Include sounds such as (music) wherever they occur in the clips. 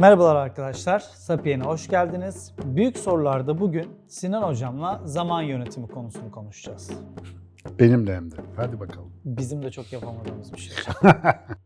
Merhabalar arkadaşlar, Sapiyen'e hoş geldiniz. Büyük sorularda bugün Sinan Hocam'la zaman yönetimi konusunu konuşacağız. Benimle hem de. Hadi bakalım. Bizim de çok yapamadığımız bir şey. (laughs)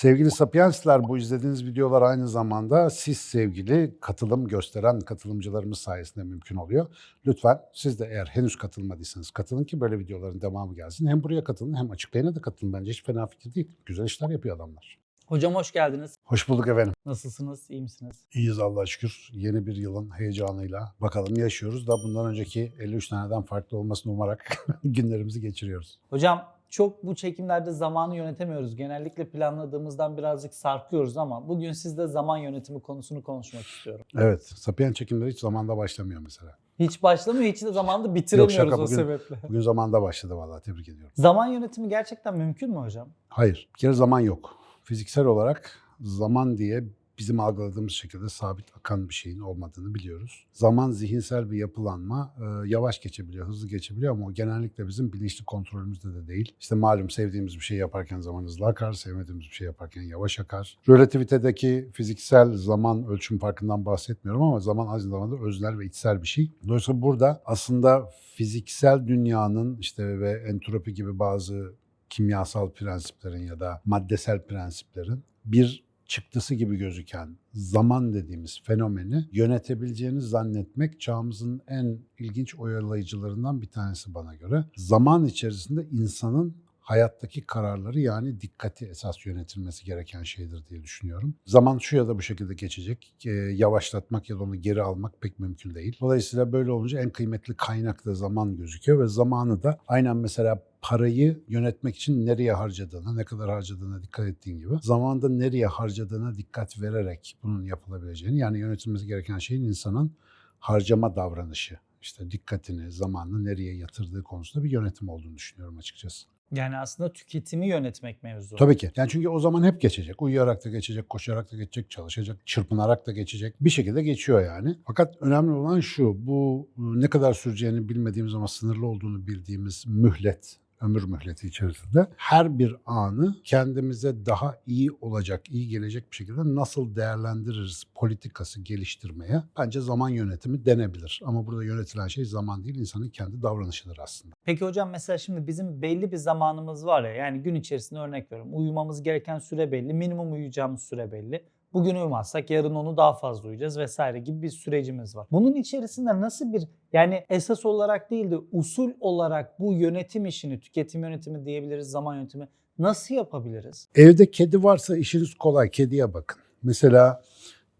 Sevgili Sapiensler bu izlediğiniz videolar aynı zamanda siz sevgili katılım gösteren katılımcılarımız sayesinde mümkün oluyor. Lütfen siz de eğer henüz katılmadıysanız katılın ki böyle videoların devamı gelsin. Hem buraya katılın hem açık yayına da katılın. Bence hiç fena fikir değil. Güzel işler yapıyor adamlar. Hocam hoş geldiniz. Hoş bulduk efendim. Nasılsınız, iyi misiniz? İyiyiz Allah'a şükür. Yeni bir yılın heyecanıyla bakalım yaşıyoruz da bundan önceki 53 taneden farklı olmasını umarak (laughs) günlerimizi geçiriyoruz. Hocam çok bu çekimlerde zamanı yönetemiyoruz. Genellikle planladığımızdan birazcık sarkıyoruz ama bugün sizle zaman yönetimi konusunu konuşmak istiyorum. Evet, Sapien çekimleri hiç zamanda başlamıyor mesela. Hiç başlamıyor, hiç de zamanında bitiremiyoruz şaka, o bugün- sebeple. (laughs) Bugün zamanda başladı vallahi tebrik ediyorum. Zaman yönetimi gerçekten mümkün mü hocam? Hayır. Bir kere zaman yok. Fiziksel olarak zaman diye bizim algıladığımız şekilde sabit akan bir şeyin olmadığını biliyoruz. Zaman zihinsel bir yapılanma. e, yavaş geçebiliyor, hızlı geçebiliyor ama o genellikle bizim bilinçli kontrolümüzde de değil. İşte malum sevdiğimiz bir şey yaparken zaman hızlı akar, sevmediğimiz bir şey yaparken yavaş akar. Relativitedeki fiziksel zaman ölçüm farkından bahsetmiyorum ama zaman aynı zamanda öznel ve içsel bir şey. Dolayısıyla burada aslında fiziksel dünyanın işte ve entropi gibi bazı kimyasal prensiplerin ya da maddesel prensiplerin bir çıktısı gibi gözüken zaman dediğimiz fenomeni yönetebileceğini zannetmek çağımızın en ilginç oyalayıcılarından bir tanesi bana göre. Zaman içerisinde insanın hayattaki kararları yani dikkati esas yönetilmesi gereken şeydir diye düşünüyorum. Zaman şu ya da bu şekilde geçecek. Ee, yavaşlatmak ya da onu geri almak pek mümkün değil. Dolayısıyla böyle olunca en kıymetli kaynak da zaman gözüküyor ve zamanı da aynen mesela parayı yönetmek için nereye harcadığına, ne kadar harcadığına dikkat ettiğin gibi zamanda nereye harcadığına dikkat vererek bunun yapılabileceğini yani yönetilmesi gereken şeyin insanın harcama davranışı, işte dikkatini, zamanını nereye yatırdığı konusunda bir yönetim olduğunu düşünüyorum açıkçası. Yani aslında tüketimi yönetmek mevzu. Tabii ki. Yani çünkü o zaman hep geçecek. Uyuyarak da geçecek, koşarak da geçecek, çalışacak, çırpınarak da geçecek. Bir şekilde geçiyor yani. Fakat önemli olan şu, bu ne kadar süreceğini bilmediğimiz ama sınırlı olduğunu bildiğimiz mühlet, ömür mühleti içerisinde her bir anı kendimize daha iyi olacak, iyi gelecek bir şekilde nasıl değerlendiririz politikası geliştirmeye bence zaman yönetimi denebilir. Ama burada yönetilen şey zaman değil, insanın kendi davranışıdır aslında. Peki hocam mesela şimdi bizim belli bir zamanımız var ya yani gün içerisinde örnek veriyorum. Uyumamız gereken süre belli, minimum uyuyacağımız süre belli. Bugün uyumazsak yarın onu daha fazla uyuyacağız vesaire gibi bir sürecimiz var. Bunun içerisinde nasıl bir yani esas olarak değil de usul olarak bu yönetim işini, tüketim yönetimi diyebiliriz, zaman yönetimi nasıl yapabiliriz? Evde kedi varsa işiniz kolay. Kediye bakın. Mesela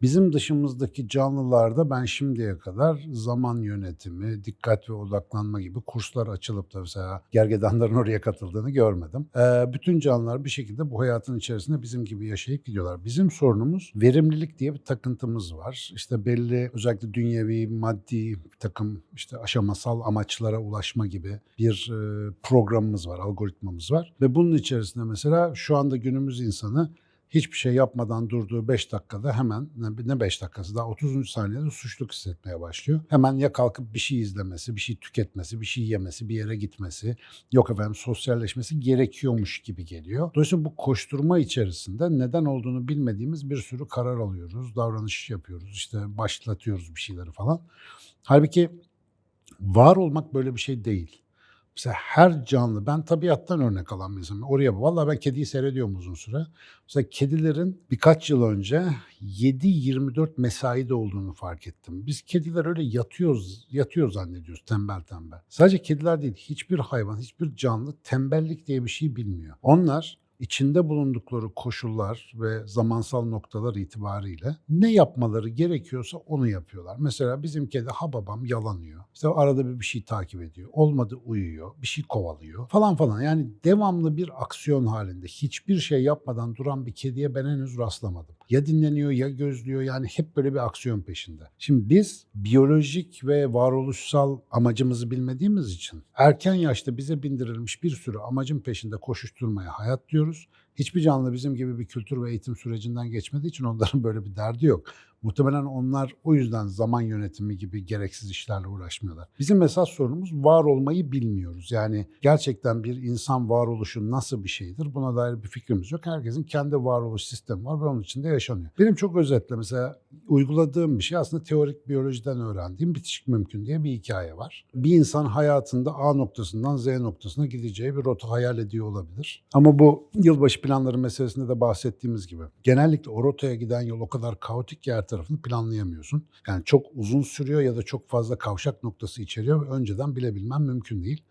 bizim dışımızdaki canlılarda ben şimdiye kadar zaman yönetimi, dikkat ve odaklanma gibi kurslar açılıp da mesela gergedanların (laughs) oraya katıldığını görmedim. Ee, bütün canlılar bir şekilde bu hayatın içerisinde bizim gibi yaşayıp gidiyorlar. Bizim sorunumuz verimlilik diye bir takıntımız var. İşte belli özellikle dünyevi, maddi bir takım işte aşamasal amaçlara ulaşma gibi bir e, programımız var, algoritmamız var. Ve bunun içerisinde mesela şu anda günümüz insanı hiçbir şey yapmadan durduğu 5 dakikada hemen ne 5 dakikası daha 30. saniyede suçluluk hissetmeye başlıyor. Hemen ya kalkıp bir şey izlemesi, bir şey tüketmesi, bir şey yemesi, bir yere gitmesi, yok efendim sosyalleşmesi gerekiyormuş gibi geliyor. Dolayısıyla bu koşturma içerisinde neden olduğunu bilmediğimiz bir sürü karar alıyoruz, davranış yapıyoruz, işte başlatıyoruz bir şeyleri falan. Halbuki var olmak böyle bir şey değil. Mesela her canlı, ben tabiattan örnek alan bir insanım. Oraya, vallahi ben kediyi seyrediyorum uzun süre. Mesela kedilerin birkaç yıl önce 7-24 mesaide olduğunu fark ettim. Biz kediler öyle yatıyoruz, yatıyor zannediyoruz tembel tembel. Sadece kediler değil, hiçbir hayvan, hiçbir canlı tembellik diye bir şey bilmiyor. Onlar içinde bulundukları koşullar ve zamansal noktalar itibariyle ne yapmaları gerekiyorsa onu yapıyorlar. Mesela bizim kedi ha babam yalanıyor. İşte arada bir bir şey takip ediyor. Olmadı uyuyor, bir şey kovalıyor falan falan. Yani devamlı bir aksiyon halinde hiçbir şey yapmadan duran bir kediye ben henüz rastlamadım. Ya dinleniyor ya gözlüyor yani hep böyle bir aksiyon peşinde. Şimdi biz biyolojik ve varoluşsal amacımızı bilmediğimiz için erken yaşta bize bindirilmiş bir sürü amacın peşinde koşuşturmaya hayat diyoruz. Hiçbir canlı bizim gibi bir kültür ve eğitim sürecinden geçmediği için onların (laughs) böyle bir derdi yok. Muhtemelen onlar o yüzden zaman yönetimi gibi gereksiz işlerle uğraşmıyorlar. Bizim esas sorunumuz var olmayı bilmiyoruz. Yani gerçekten bir insan varoluşu nasıl bir şeydir buna dair bir fikrimiz yok. Herkesin kendi varoluş sistemi var ve onun içinde yaşanıyor. Benim çok özetle mesela uyguladığım bir şey aslında teorik biyolojiden öğrendiğim bitişik mümkün diye bir hikaye var. Bir insan hayatında A noktasından Z noktasına gideceği bir rota hayal ediyor olabilir. Ama bu yılbaşı planları meselesinde de bahsettiğimiz gibi genellikle o rotaya giden yol o kadar kaotik ki her tarafını planlayamıyorsun. Yani çok uzun sürüyor ya da çok fazla kavşak noktası içeriyor önceden bilebilmem mümkün değil.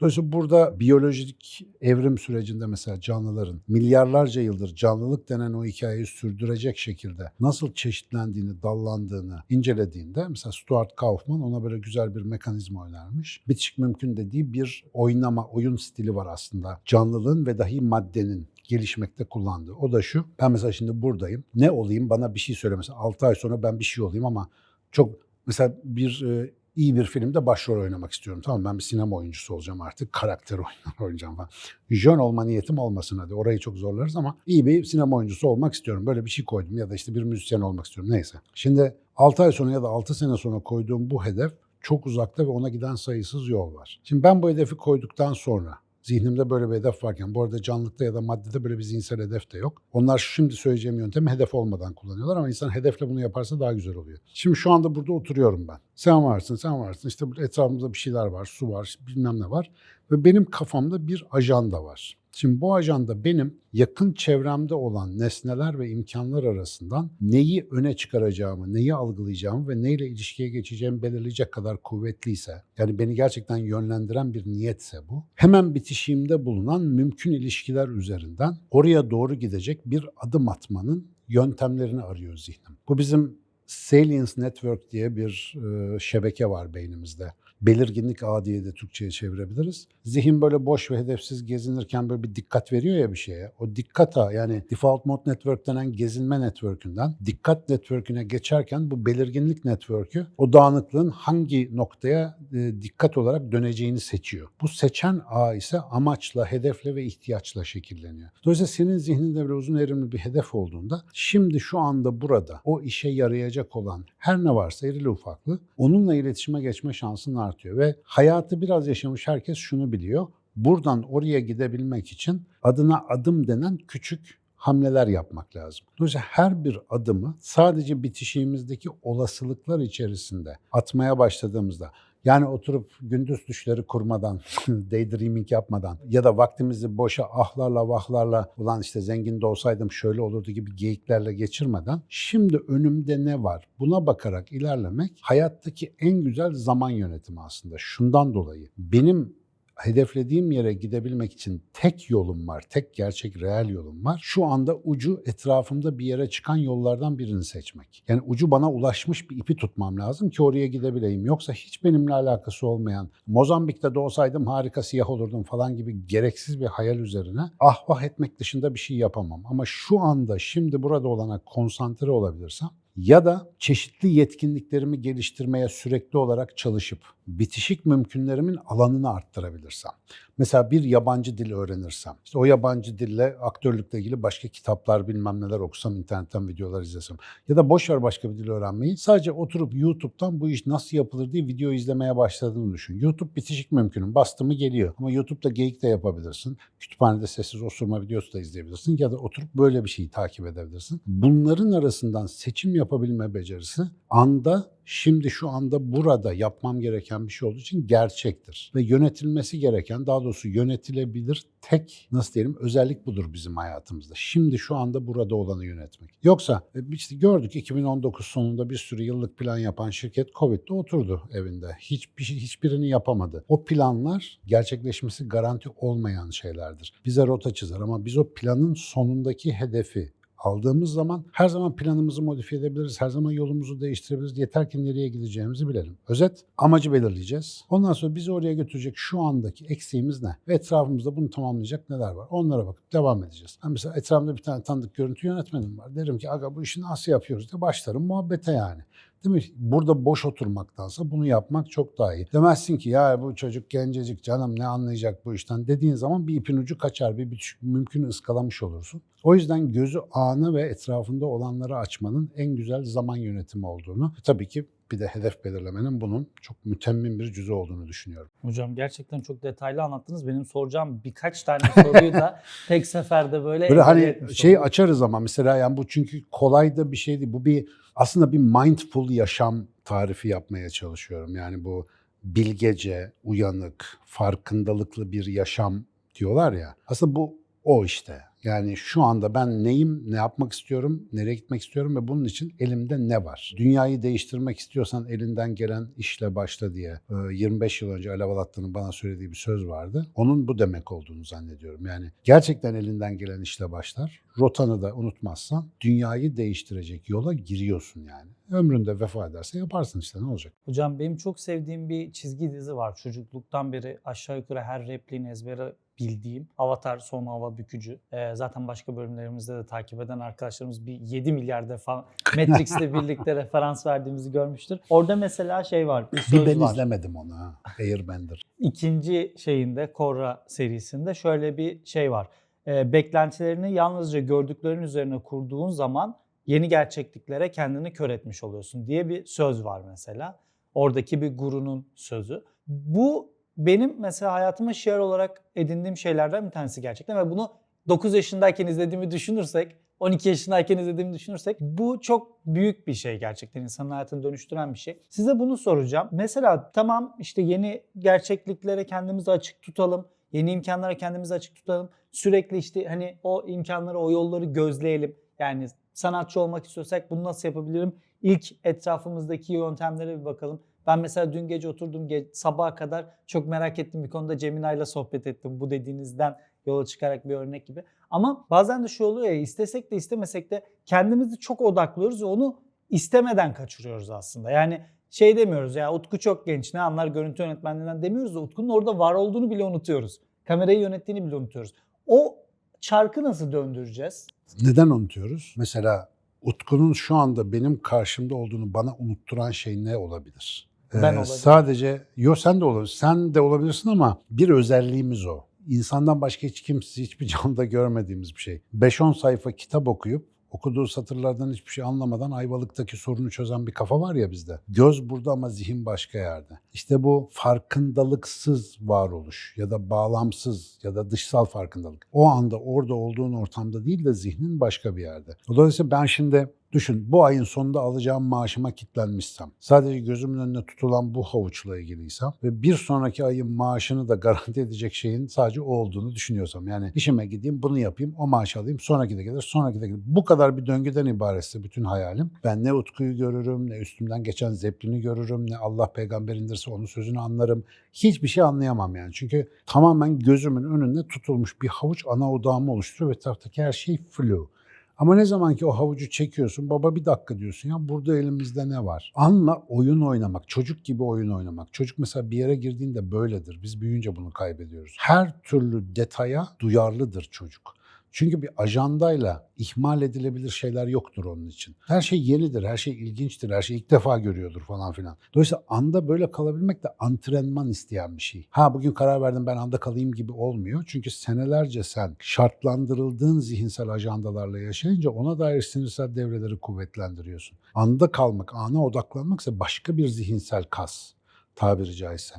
Dolayısıyla burada biyolojik evrim sürecinde mesela canlıların milyarlarca yıldır canlılık denen o hikayeyi sürdürecek şekilde nasıl çeşitlendiğini, dallandığını incelediğinde mesela Stuart Kaufman ona böyle güzel bir mekanizma önermiş. Bitişik mümkün dediği bir oynama, oyun stili var aslında. Canlılığın ve dahi maddenin gelişmekte kullandığı. O da şu, ben mesela şimdi buradayım. Ne olayım bana bir şey söyle mesela 6 ay sonra ben bir şey olayım ama çok mesela bir e, iyi bir filmde başrol oynamak istiyorum. Tamam ben bir sinema oyuncusu olacağım artık. Karakter (laughs) oynayacağım falan. Jön olma niyetim olmasın hadi. Orayı çok zorlarız ama iyi bir sinema oyuncusu olmak istiyorum. Böyle bir şey koydum ya da işte bir müzisyen olmak istiyorum. Neyse. Şimdi 6 ay sonra ya da 6 sene sonra koyduğum bu hedef çok uzakta ve ona giden sayısız yol var. Şimdi ben bu hedefi koyduktan sonra Zihnimde böyle bir hedef varken, bu arada canlılıkta ya da maddede böyle bir zihinsel hedef de yok. Onlar şimdi söyleyeceğim yöntemi hedef olmadan kullanıyorlar ama insan hedefle bunu yaparsa daha güzel oluyor. Şimdi şu anda burada oturuyorum ben. Sen varsın, sen varsın. İşte etrafımızda bir şeyler var, su var, bilmem ne var. Ve benim kafamda bir ajanda var. Şimdi bu ajanda benim yakın çevremde olan nesneler ve imkanlar arasından neyi öne çıkaracağımı, neyi algılayacağımı ve neyle ilişkiye geçeceğimi belirleyecek kadar kuvvetliyse, yani beni gerçekten yönlendiren bir niyetse bu, hemen bitişiğimde bulunan mümkün ilişkiler üzerinden oraya doğru gidecek bir adım atmanın yöntemlerini arıyor zihnim. Bu bizim Salience Network diye bir şebeke var beynimizde belirginlik ağı diye de Türkçe'ye çevirebiliriz. Zihin böyle boş ve hedefsiz gezinirken böyle bir dikkat veriyor ya bir şeye. O dikkat ağı yani default mode network denen gezinme network'ünden dikkat network'üne geçerken bu belirginlik network'ü o dağınıklığın hangi noktaya e, dikkat olarak döneceğini seçiyor. Bu seçen ağ ise amaçla, hedefle ve ihtiyaçla şekilleniyor. Dolayısıyla senin zihninde böyle uzun erimli bir hedef olduğunda şimdi şu anda burada o işe yarayacak olan her ne varsa irili ufaklı onunla iletişime geçme şansın artıyor ve hayatı biraz yaşamış herkes şunu biliyor. Buradan oraya gidebilmek için adına adım denen küçük hamleler yapmak lazım. Dolayısıyla her bir adımı sadece bitişiğimizdeki olasılıklar içerisinde atmaya başladığımızda yani oturup gündüz düşleri kurmadan, (laughs) daydreaming yapmadan ya da vaktimizi boşa ahlarla vahlarla ulan işte zengin de olsaydım şöyle olurdu gibi geyiklerle geçirmeden şimdi önümde ne var buna bakarak ilerlemek hayattaki en güzel zaman yönetimi aslında. Şundan dolayı benim hedeflediğim yere gidebilmek için tek yolum var, tek gerçek reel yolum var. Şu anda ucu etrafımda bir yere çıkan yollardan birini seçmek. Yani ucu bana ulaşmış bir ipi tutmam lazım ki oraya gidebileyim. Yoksa hiç benimle alakası olmayan, Mozambik'te de olsaydım harika siyah olurdum falan gibi gereksiz bir hayal üzerine ah vah etmek dışında bir şey yapamam. Ama şu anda şimdi burada olana konsantre olabilirsem ya da çeşitli yetkinliklerimi geliştirmeye sürekli olarak çalışıp bitişik mümkünlerimin alanını arttırabilirsem. Mesela bir yabancı dil öğrenirsem, işte o yabancı dille aktörlükle ilgili başka kitaplar bilmem neler okusam, internetten videolar izlesem ya da boş ver başka bir dil öğrenmeyi sadece oturup YouTube'dan bu iş nasıl yapılır diye video izlemeye başladığını düşün. YouTube bitişik mümkünün bastı mı geliyor ama YouTube'da geyik de yapabilirsin. Kütüphanede sessiz osurma videosu da izleyebilirsin ya da oturup böyle bir şeyi takip edebilirsin. Bunların arasından seçim yapabilme becerisi anda şimdi şu anda burada yapmam gereken bir şey olduğu için gerçektir. Ve yönetilmesi gereken, daha doğrusu yönetilebilir tek nasıl diyelim özellik budur bizim hayatımızda. Şimdi şu anda burada olanı yönetmek. Yoksa e, işte gördük 2019 sonunda bir sürü yıllık plan yapan şirket Covid'de oturdu evinde. Hiçbir hiçbirini yapamadı. O planlar gerçekleşmesi garanti olmayan şeylerdir. Bize rota çizer ama biz o planın sonundaki hedefi aldığımız zaman her zaman planımızı modifiye edebiliriz, her zaman yolumuzu değiştirebiliriz. Yeter ki nereye gideceğimizi bilelim. Özet, amacı belirleyeceğiz. Ondan sonra bizi oraya götürecek şu andaki eksiğimiz ne? Ve etrafımızda bunu tamamlayacak neler var? Onlara bakıp devam edeceğiz. Ben mesela etrafımda bir tane tanıdık görüntü yönetmenim var. Derim ki aga bu işi nasıl yapıyoruz diye başlarım muhabbete yani. Değil mi? Burada boş oturmaktansa bunu yapmak çok daha iyi. Demezsin ki ya bu çocuk gencecik canım ne anlayacak bu işten dediğin zaman bir ipin ucu kaçar. Bir, bir mümkün ıskalamış olursun. O yüzden gözü anı ve etrafında olanları açmanın en güzel zaman yönetimi olduğunu tabii ki bir de hedef belirlemenin bunun çok mütemmin bir cüzü olduğunu düşünüyorum. Hocam gerçekten çok detaylı anlattınız. Benim soracağım birkaç tane (laughs) soruyu da tek seferde böyle Böyle hani şey açarız ama mesela yani bu çünkü kolay da bir şey değil. Bu bir aslında bir mindful yaşam tarifi yapmaya çalışıyorum. Yani bu bilgece, uyanık, farkındalıklı bir yaşam diyorlar ya. Aslında bu o işte. Yani şu anda ben neyim, ne yapmak istiyorum, nereye gitmek istiyorum ve bunun için elimde ne var? Dünyayı değiştirmek istiyorsan elinden gelen işle başla diye e, 25 yıl önce Alev Alatlı'nın bana söylediği bir söz vardı. Onun bu demek olduğunu zannediyorum. Yani gerçekten elinden gelen işle başlar. Rotanı da unutmazsan dünyayı değiştirecek yola giriyorsun yani. Ömründe vefa ederse yaparsın işte ne olacak? Hocam benim çok sevdiğim bir çizgi dizi var. Çocukluktan beri aşağı yukarı her repliğini ezbere bildiğim Avatar Son Hava Bükücü. Ee, zaten başka bölümlerimizde de takip eden arkadaşlarımız bir 7 milyar defa (laughs) Matrix'le birlikte referans verdiğimizi görmüştür. Orada mesela şey var, bir Bir söz ben var. izlemedim onu ha. Airbender. İkinci şeyinde Korra serisinde şöyle bir şey var. Ee, beklentilerini yalnızca gördüklerin üzerine kurduğun zaman yeni gerçekliklere kendini kör etmiş oluyorsun diye bir söz var mesela. Oradaki bir gurunun sözü. Bu benim mesela hayatıma şiar olarak edindiğim şeylerden bir tanesi gerçekten ve bunu 9 yaşındayken izlediğimi düşünürsek 12 yaşındayken izlediğimi düşünürsek bu çok büyük bir şey gerçekten insanın hayatını dönüştüren bir şey. Size bunu soracağım. Mesela tamam işte yeni gerçekliklere kendimizi açık tutalım. Yeni imkanlara kendimizi açık tutalım. Sürekli işte hani o imkanları, o yolları gözleyelim. Yani sanatçı olmak istiyorsak bunu nasıl yapabilirim? İlk etrafımızdaki yöntemlere bir bakalım. Ben mesela dün gece oturdum ge- sabaha kadar çok merak ettiğim bir konuda Cemina'yla sohbet ettim. Bu dediğinizden yola çıkarak bir örnek gibi. Ama bazen de şu oluyor ya istesek de istemesek de kendimizi çok odaklıyoruz ve onu istemeden kaçırıyoruz aslında. Yani şey demiyoruz ya Utku çok genç ne anlar görüntü yönetmenliğinden demiyoruz da Utku'nun orada var olduğunu bile unutuyoruz. Kamerayı yönettiğini bile unutuyoruz. O çarkı nasıl döndüreceğiz? Neden unutuyoruz? Mesela Utku'nun şu anda benim karşımda olduğunu bana unutturan şey ne olabilir? Ben Ee, olabilirim. Sadece, yo sen de olabilirsin. Sen de olabilirsin ama bir özelliğimiz o. İnsandan başka hiç kimse, hiçbir canlıda görmediğimiz bir şey. 5-10 sayfa kitap okuyup okuduğu satırlardan hiçbir şey anlamadan Ayvalık'taki sorunu çözen bir kafa var ya bizde. Göz burada ama zihin başka yerde. İşte bu farkındalıksız varoluş ya da bağlamsız ya da dışsal farkındalık. O anda orada olduğun ortamda değil de zihnin başka bir yerde. Dolayısıyla ben şimdi Düşün bu ayın sonunda alacağım maaşıma kilitlenmişsem, sadece gözümün önüne tutulan bu havuçla ilgiliysem ve bir sonraki ayın maaşını da garanti edecek şeyin sadece o olduğunu düşünüyorsam. Yani işime gideyim bunu yapayım o maaşı alayım sonraki de gelir sonraki de gelir. Bu kadar bir döngüden ibaretse bütün hayalim. Ben ne Utku'yu görürüm ne üstümden geçen Zeppelin'i görürüm ne Allah peygamber indirse onun sözünü anlarım. Hiçbir şey anlayamam yani. Çünkü tamamen gözümün önünde tutulmuş bir havuç ana odağımı oluşturuyor ve etraftaki her şey flu. Ama ne zaman ki o havucu çekiyorsun, baba bir dakika diyorsun ya burada elimizde ne var? Anla oyun oynamak, çocuk gibi oyun oynamak. Çocuk mesela bir yere girdiğinde böyledir. Biz büyüyünce bunu kaybediyoruz. Her türlü detaya duyarlıdır çocuk. Çünkü bir ajandayla ihmal edilebilir şeyler yoktur onun için. Her şey yenidir, her şey ilginçtir, her şey ilk defa görüyordur falan filan. Dolayısıyla anda böyle kalabilmek de antrenman isteyen bir şey. Ha bugün karar verdim ben anda kalayım gibi olmuyor. Çünkü senelerce sen şartlandırıldığın zihinsel ajandalarla yaşayınca ona dair sinirsel devreleri kuvvetlendiriyorsun. Anda kalmak, ana odaklanmak ise başka bir zihinsel kas tabiri caizse.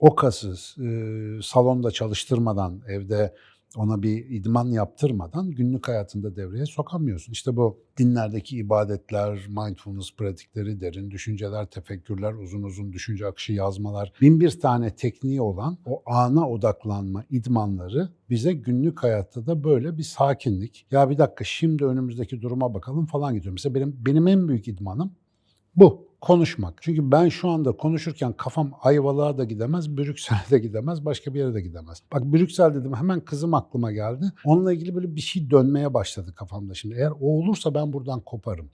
O kası e, salonda çalıştırmadan, evde ona bir idman yaptırmadan günlük hayatında devreye sokamıyorsun. İşte bu dinlerdeki ibadetler, mindfulness pratikleri, derin düşünceler, tefekkürler, uzun uzun düşünce akışı yazmalar, bin bir tane tekniği olan o ana odaklanma idmanları bize günlük hayatta da böyle bir sakinlik. Ya bir dakika şimdi önümüzdeki duruma bakalım falan gidiyor. Mesela benim, benim en büyük idmanım bu konuşmak. Çünkü ben şu anda konuşurken kafam Ayvalık'a da gidemez, Brüksel'e de gidemez, başka bir yere de gidemez. Bak Brüksel dedim hemen kızım aklıma geldi. Onunla ilgili böyle bir şey dönmeye başladı kafamda şimdi. Eğer o olursa ben buradan koparım.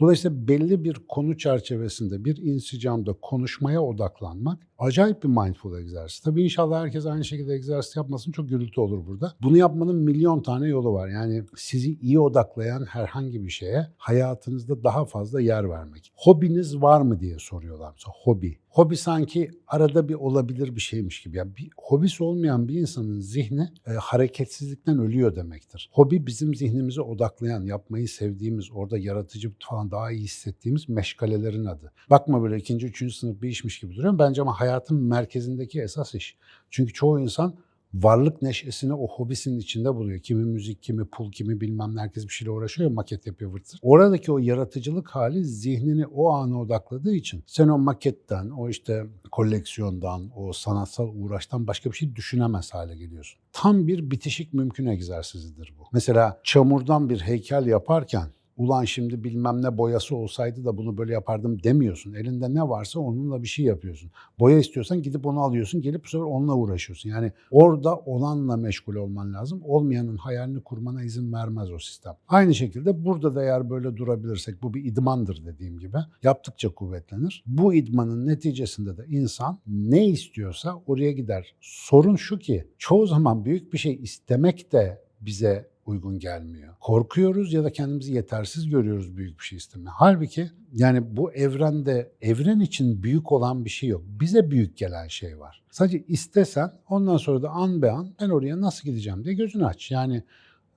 Dolayısıyla belli bir konu çerçevesinde bir insicamda konuşmaya odaklanmak acayip bir mindful egzersiz. Tabii inşallah herkes aynı şekilde egzersiz yapmasın çok gürültü olur burada. Bunu yapmanın milyon tane yolu var. Yani sizi iyi odaklayan herhangi bir şeye hayatınızda daha fazla yer vermek. Hobiniz var mı diye soruyorlar mesela hobi. Hobi sanki arada bir olabilir bir şeymiş gibi. Yani bir hobisi olmayan bir insanın zihni e, hareketsizlikten ölüyor demektir. Hobi bizim zihnimizi odaklayan, yapmayı sevdiğimiz, orada yaratıcı falan daha iyi hissettiğimiz meşgalelerin adı. Bakma böyle ikinci, üçüncü sınıf bir işmiş gibi duruyor. Bence ama hayatın merkezindeki esas iş. Çünkü çoğu insan varlık neşesini o hobisinin içinde buluyor. Kimi müzik, kimi pul, kimi bilmem ne herkes bir şeyle uğraşıyor maket yapıyor vırtır. Oradaki o yaratıcılık hali zihnini o ana odakladığı için sen o maketten, o işte koleksiyondan, o sanatsal uğraştan başka bir şey düşünemez hale geliyorsun. Tam bir bitişik mümkün egzersizidir bu. Mesela çamurdan bir heykel yaparken ulan şimdi bilmem ne boyası olsaydı da bunu böyle yapardım demiyorsun. Elinde ne varsa onunla bir şey yapıyorsun. Boya istiyorsan gidip onu alıyorsun, gelip bu sefer onunla uğraşıyorsun. Yani orada olanla meşgul olman lazım. Olmayanın hayalini kurmana izin vermez o sistem. Aynı şekilde burada da eğer böyle durabilirsek bu bir idmandır dediğim gibi. Yaptıkça kuvvetlenir. Bu idmanın neticesinde de insan ne istiyorsa oraya gider. Sorun şu ki çoğu zaman büyük bir şey istemek de bize uygun gelmiyor. Korkuyoruz ya da kendimizi yetersiz görüyoruz büyük bir şey istemeye. Halbuki yani bu evrende evren için büyük olan bir şey yok. Bize büyük gelen şey var. Sadece istesen ondan sonra da an be an ben oraya nasıl gideceğim diye gözünü aç. Yani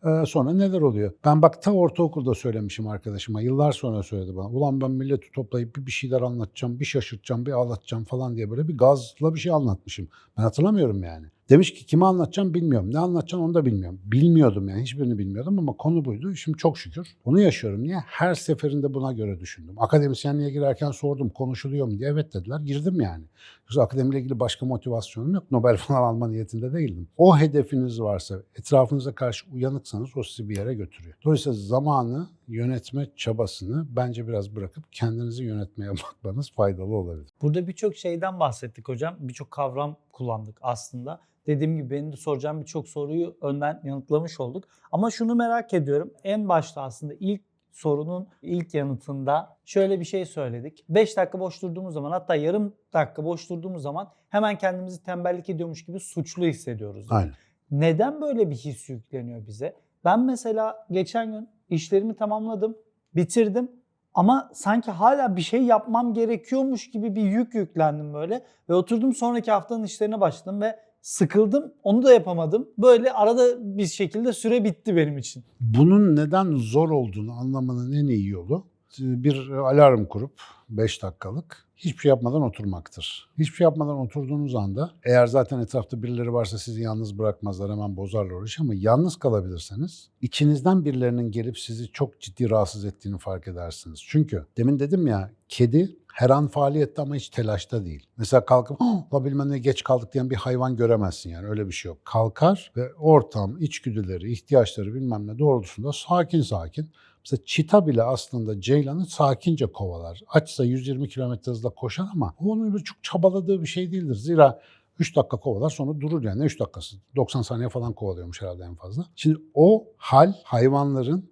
e, sonra neler oluyor? Ben bak ta ortaokulda söylemişim arkadaşıma. Yıllar sonra söyledi bana. Ulan ben milleti toplayıp bir, bir şeyler anlatacağım, bir şaşırtacağım, bir ağlatacağım falan diye böyle bir gazla bir şey anlatmışım. Ben hatırlamıyorum yani. Demiş ki kime anlatacağım bilmiyorum. Ne anlatacağım onu da bilmiyorum. Bilmiyordum yani hiçbirini bilmiyordum ama konu buydu. Şimdi çok şükür onu yaşıyorum. Niye? Her seferinde buna göre düşündüm. Akademisyenliğe girerken sordum konuşuluyor mu diye. Evet dediler. Girdim yani. Yoksa akademiyle ilgili başka motivasyonum yok. Nobel falan (laughs) alma niyetinde değildim. O hedefiniz varsa, etrafınıza karşı uyanıksanız o sizi bir yere götürüyor. Dolayısıyla zamanı yönetme çabasını bence biraz bırakıp kendinizi yönetmeye (laughs) bakmanız faydalı olabilir. Burada birçok şeyden bahsettik hocam. Birçok kavram kullandık aslında. Dediğim gibi benim de soracağım birçok soruyu önden yanıtlamış olduk. Ama şunu merak ediyorum. En başta aslında ilk sorunun ilk yanıtında şöyle bir şey söyledik. 5 dakika boş durduğumuz zaman hatta yarım dakika boş durduğumuz zaman hemen kendimizi tembellik ediyormuş gibi suçlu hissediyoruz. Aynen. Neden böyle bir his yükleniyor bize? Ben mesela geçen gün işlerimi tamamladım, bitirdim ama sanki hala bir şey yapmam gerekiyormuş gibi bir yük yüklendim böyle ve oturdum sonraki haftanın işlerine başladım ve sıkıldım. Onu da yapamadım. Böyle arada bir şekilde süre bitti benim için. Bunun neden zor olduğunu anlamanın en iyi yolu bir alarm kurup 5 dakikalık hiçbir şey yapmadan oturmaktır. Hiçbir şey yapmadan oturduğunuz anda eğer zaten etrafta birileri varsa sizi yalnız bırakmazlar hemen bozarlar o işi ama yalnız kalabilirseniz içinizden birilerinin gelip sizi çok ciddi rahatsız ettiğini fark edersiniz. Çünkü demin dedim ya kedi her an faaliyette ama hiç telaşta değil. Mesela kalkıp la bilmem ne geç kaldık diyen bir hayvan göremezsin yani öyle bir şey yok. Kalkar ve ortam, içgüdüleri, ihtiyaçları bilmem ne doğrultusunda sakin sakin Mesela çita bile aslında ceylanı sakince kovalar. Açsa 120 km hızla koşar ama onun bir çok çabaladığı bir şey değildir. Zira 3 dakika kovalar sonra durur yani. Ne 3 dakikası? 90 saniye falan kovalıyormuş herhalde en fazla. Şimdi o hal hayvanların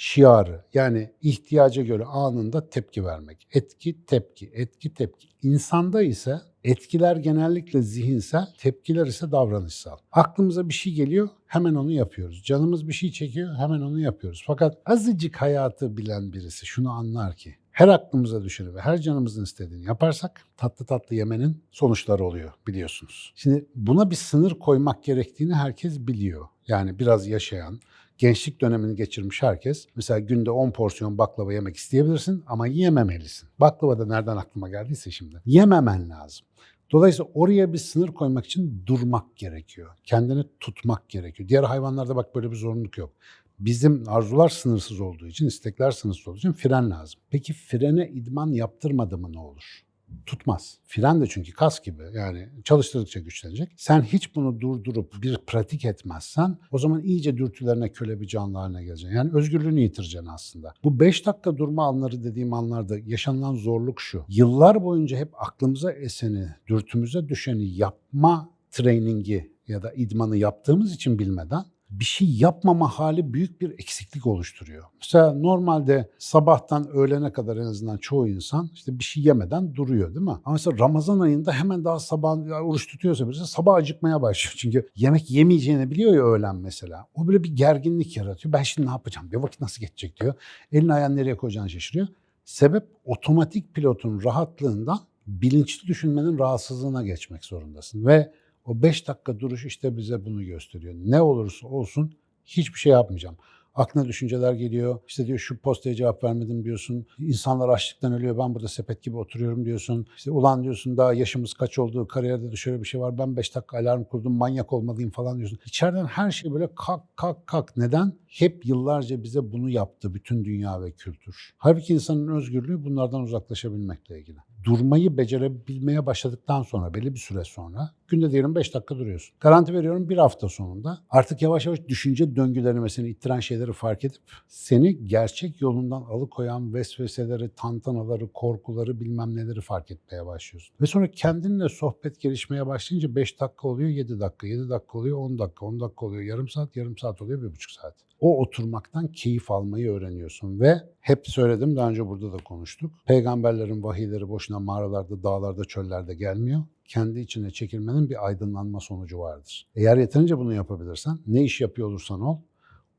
şiarı yani ihtiyaca göre anında tepki vermek. Etki, tepki, etki, tepki. İnsanda ise etkiler genellikle zihinsel, tepkiler ise davranışsal. Aklımıza bir şey geliyor, hemen onu yapıyoruz. Canımız bir şey çekiyor, hemen onu yapıyoruz. Fakat azıcık hayatı bilen birisi şunu anlar ki her aklımıza düşeni ve her canımızın istediğini yaparsak tatlı tatlı yemenin sonuçları oluyor biliyorsunuz. Şimdi buna bir sınır koymak gerektiğini herkes biliyor. Yani biraz yaşayan, gençlik dönemini geçirmiş herkes mesela günde 10 porsiyon baklava yemek isteyebilirsin ama yememelisin. Baklava da nereden aklıma geldiyse şimdi. Yememen lazım. Dolayısıyla oraya bir sınır koymak için durmak gerekiyor. Kendini tutmak gerekiyor. Diğer hayvanlarda bak böyle bir zorunluluk yok. Bizim arzular sınırsız olduğu için, istekler sınırsız olduğu için fren lazım. Peki frene idman yaptırmadı mı ne olur? Tutmaz. Fren de çünkü kas gibi yani çalıştırdıkça güçlenecek. Sen hiç bunu durdurup bir pratik etmezsen o zaman iyice dürtülerine köle bir canlı geleceksin. Yani özgürlüğünü yitireceksin aslında. Bu 5 dakika durma anları dediğim anlarda yaşanılan zorluk şu. Yıllar boyunca hep aklımıza eseni, dürtümüze düşeni yapma trainingi ya da idmanı yaptığımız için bilmeden bir şey yapmama hali büyük bir eksiklik oluşturuyor. Mesela normalde sabahtan öğlene kadar en azından çoğu insan işte bir şey yemeden duruyor değil mi? Ama mesela Ramazan ayında hemen daha sabah oruç tutuyorsa birisi sabah acıkmaya başlıyor. (laughs) Çünkü yemek yemeyeceğini biliyor ya öğlen mesela. O böyle bir gerginlik yaratıyor. Ben şimdi ne yapacağım diyor. Vakit nasıl geçecek diyor. Elini ayağını nereye koyacağını şaşırıyor. Sebep otomatik pilotun rahatlığından bilinçli düşünmenin rahatsızlığına geçmek zorundasın. Ve o 5 dakika duruş işte bize bunu gösteriyor. Ne olursa olsun hiçbir şey yapmayacağım. Aklına düşünceler geliyor. İşte diyor şu postaya cevap vermedim diyorsun. İnsanlar açlıktan ölüyor. Ben burada sepet gibi oturuyorum diyorsun. İşte ulan diyorsun daha yaşımız kaç oldu. Kariyerde de şöyle bir şey var. Ben 5 dakika alarm kurdum. Manyak olmalıyım falan diyorsun. İçeriden her şey böyle kalk kalk kalk. Neden? Hep yıllarca bize bunu yaptı bütün dünya ve kültür. Halbuki insanın özgürlüğü bunlardan uzaklaşabilmekle ilgili. Durmayı becerebilmeye başladıktan sonra belli bir süre sonra günde diyelim 5 dakika duruyorsun. Garanti veriyorum bir hafta sonunda artık yavaş yavaş düşünce döngülerine seni ittiren şeyleri fark edip seni gerçek yolundan alıkoyan vesveseleri, tantanaları, korkuları bilmem neleri fark etmeye başlıyorsun. Ve sonra kendinle sohbet gelişmeye başlayınca 5 dakika oluyor 7 dakika, 7 dakika oluyor 10 dakika, 10 dakika oluyor yarım saat, yarım saat oluyor 1,5 saat. O oturmaktan keyif almayı öğreniyorsun ve hep söyledim daha önce burada da konuştuk. Peygamberlerin vahiyleri boşuna mağaralarda, dağlarda, çöllerde gelmiyor. Kendi içine çekilmenin bir aydınlanma sonucu vardır. Eğer yeterince bunu yapabilirsen, ne iş yapıyor olursan ol,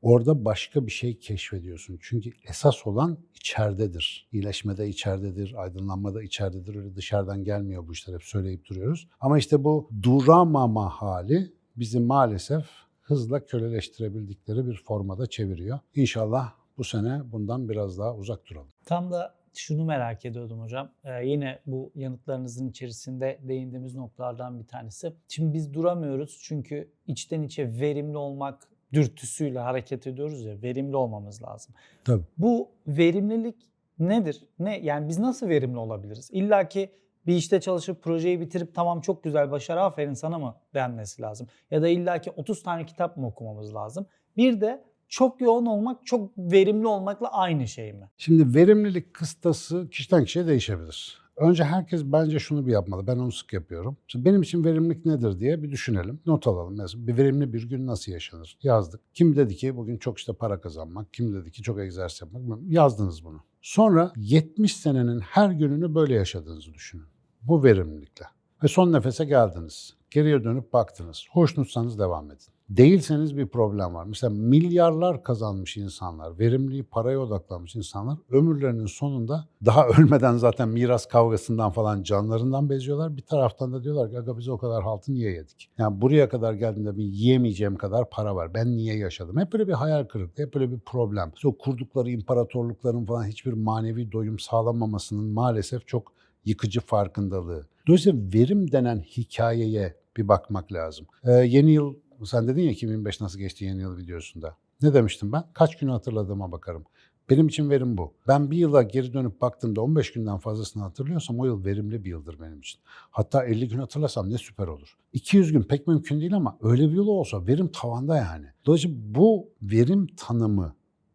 orada başka bir şey keşfediyorsun. Çünkü esas olan içeridedir. İyileşmede içeridedir, aydınlanmada içeridedir. Öyle dışarıdan gelmiyor bu işler hep söyleyip duruyoruz. Ama işte bu duramama hali bizi maalesef hızla köleleştirebildikleri bir formada çeviriyor. İnşallah bu sene bundan biraz daha uzak duralım. Tam da şunu merak ediyordum hocam. Ee, yine bu yanıtlarınızın içerisinde değindiğimiz noktalardan bir tanesi. Şimdi biz duramıyoruz çünkü içten içe verimli olmak dürtüsüyle hareket ediyoruz ya. Verimli olmamız lazım. Tabii. Bu verimlilik nedir? Ne yani biz nasıl verimli olabiliriz? İlla ki bir işte çalışıp projeyi bitirip tamam çok güzel başarı aferin sana mı denmesi lazım? Ya da illa ki 30 tane kitap mı okumamız lazım? Bir de çok yoğun olmak çok verimli olmakla aynı şey mi? Şimdi verimlilik kıstası kişiden kişiye değişebilir. Önce herkes bence şunu bir yapmalı. Ben onu sık yapıyorum. Şimdi benim için verimlilik nedir diye bir düşünelim. Not alalım. Mesela bir verimli bir gün nasıl yaşanır? Yazdık. Kim dedi ki bugün çok işte para kazanmak? Kim dedi ki çok egzersiz yapmak? Yazdınız bunu. Sonra 70 senenin her gününü böyle yaşadığınızı düşünün. Bu verimlilikle. Ve son nefese geldiniz. Geriye dönüp baktınız. Hoşnutsanız devam edin. Değilseniz bir problem var. Mesela milyarlar kazanmış insanlar, verimli paraya odaklanmış insanlar ömürlerinin sonunda daha (laughs) ölmeden zaten miras kavgasından falan canlarından beziyorlar. Bir taraftan da diyorlar ki aga biz o kadar haltı niye yedik? Yani buraya kadar geldiğinde bir yiyemeyeceğim kadar para var. Ben niye yaşadım? Hep böyle bir hayal kırıklığı, hep böyle bir problem. İşte o kurdukları imparatorlukların falan hiçbir manevi doyum sağlamamasının maalesef çok yıkıcı farkındalığı. Dolayısıyla verim denen hikayeye bir bakmak lazım. Ee, yeni yıl, sen dedin ya 2005 nasıl geçti yeni yıl videosunda. Ne demiştim ben? Kaç günü hatırladığıma bakarım. Benim için verim bu. Ben bir yıla geri dönüp baktığımda 15 günden fazlasını hatırlıyorsam o yıl verimli bir yıldır benim için. Hatta 50 gün hatırlasam ne süper olur. 200 gün pek mümkün değil ama öyle bir yıl olsa verim tavanda yani. Dolayısıyla bu verim tanımı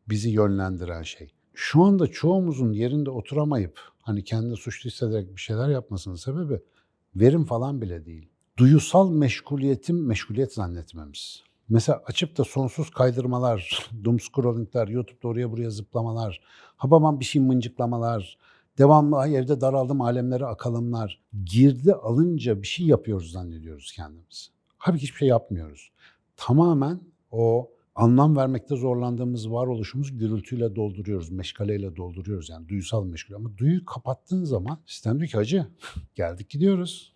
bizi yönlendiren şey. Şu anda çoğumuzun yerinde oturamayıp hani kendini suçlu hissederek bir şeyler yapmasının sebebi verim falan bile değil. Duyusal meşguliyetin meşguliyet zannetmemiz. Mesela açıp da sonsuz kaydırmalar, (laughs) doom scrollingler, YouTube'da oraya buraya zıplamalar, habaman bir şey mıncıklamalar, devamlı evde daraldım alemlere akalımlar. Girdi alınca bir şey yapıyoruz zannediyoruz kendimizi. Halbuki hiçbir şey yapmıyoruz. Tamamen o anlam vermekte zorlandığımız varoluşumuz gürültüyle dolduruyoruz, meşgaleyle dolduruyoruz yani duysal meşgul. Ama duyu kapattığın zaman sistem diyor ki hacı (laughs) geldik gidiyoruz.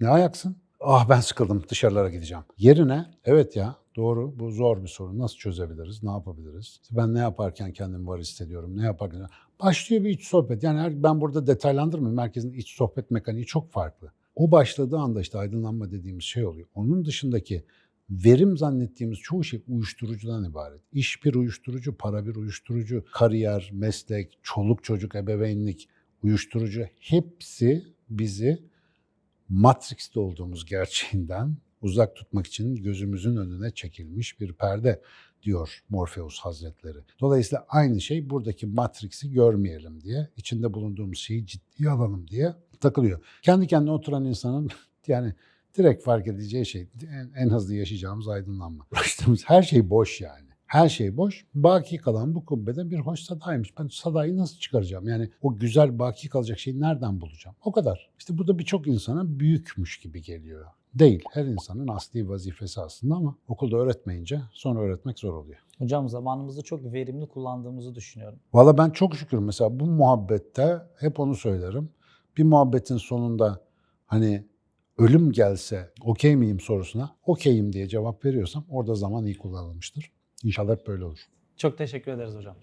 Ne ayaksın? Ah ben sıkıldım dışarılara gideceğim. Yerine evet ya doğru bu zor bir sorun. Nasıl çözebiliriz? Ne yapabiliriz? Ben ne yaparken kendimi var hissediyorum? Ne yaparken? Başlıyor bir iç sohbet. Yani her, ben burada detaylandırmayayım. Herkesin iç sohbet mekaniği çok farklı. O başladığı anda işte aydınlanma dediğimiz şey oluyor. Onun dışındaki verim zannettiğimiz çoğu şey uyuşturucudan ibaret. İş bir uyuşturucu, para bir uyuşturucu, kariyer, meslek, çoluk çocuk, ebeveynlik, uyuşturucu hepsi bizi Matrix'te olduğumuz gerçeğinden uzak tutmak için gözümüzün önüne çekilmiş bir perde diyor Morpheus Hazretleri. Dolayısıyla aynı şey buradaki Matrix'i görmeyelim diye, içinde bulunduğumuz şeyi ciddiye alalım diye takılıyor. Kendi kendine oturan insanın (laughs) yani direkt fark edeceği şey en, en hızlı yaşayacağımız aydınlanma. (laughs) Uğraştığımız her şey boş yani. Her şey boş. Baki kalan bu kubbede bir hoş sadaymış. Ben sadayı nasıl çıkaracağım? Yani o güzel baki kalacak şeyi nereden bulacağım? O kadar. İşte bu da birçok insana büyükmüş gibi geliyor. Değil. Her insanın asli vazifesi aslında ama okulda öğretmeyince sonra öğretmek zor oluyor. Hocam zamanımızı çok verimli kullandığımızı düşünüyorum. Valla ben çok şükür mesela bu muhabbette hep onu söylerim. Bir muhabbetin sonunda hani ölüm gelse okey miyim sorusuna okeyim diye cevap veriyorsam orada zaman iyi kullanılmıştır. İnşallah hep böyle olur. Çok teşekkür ederiz hocam.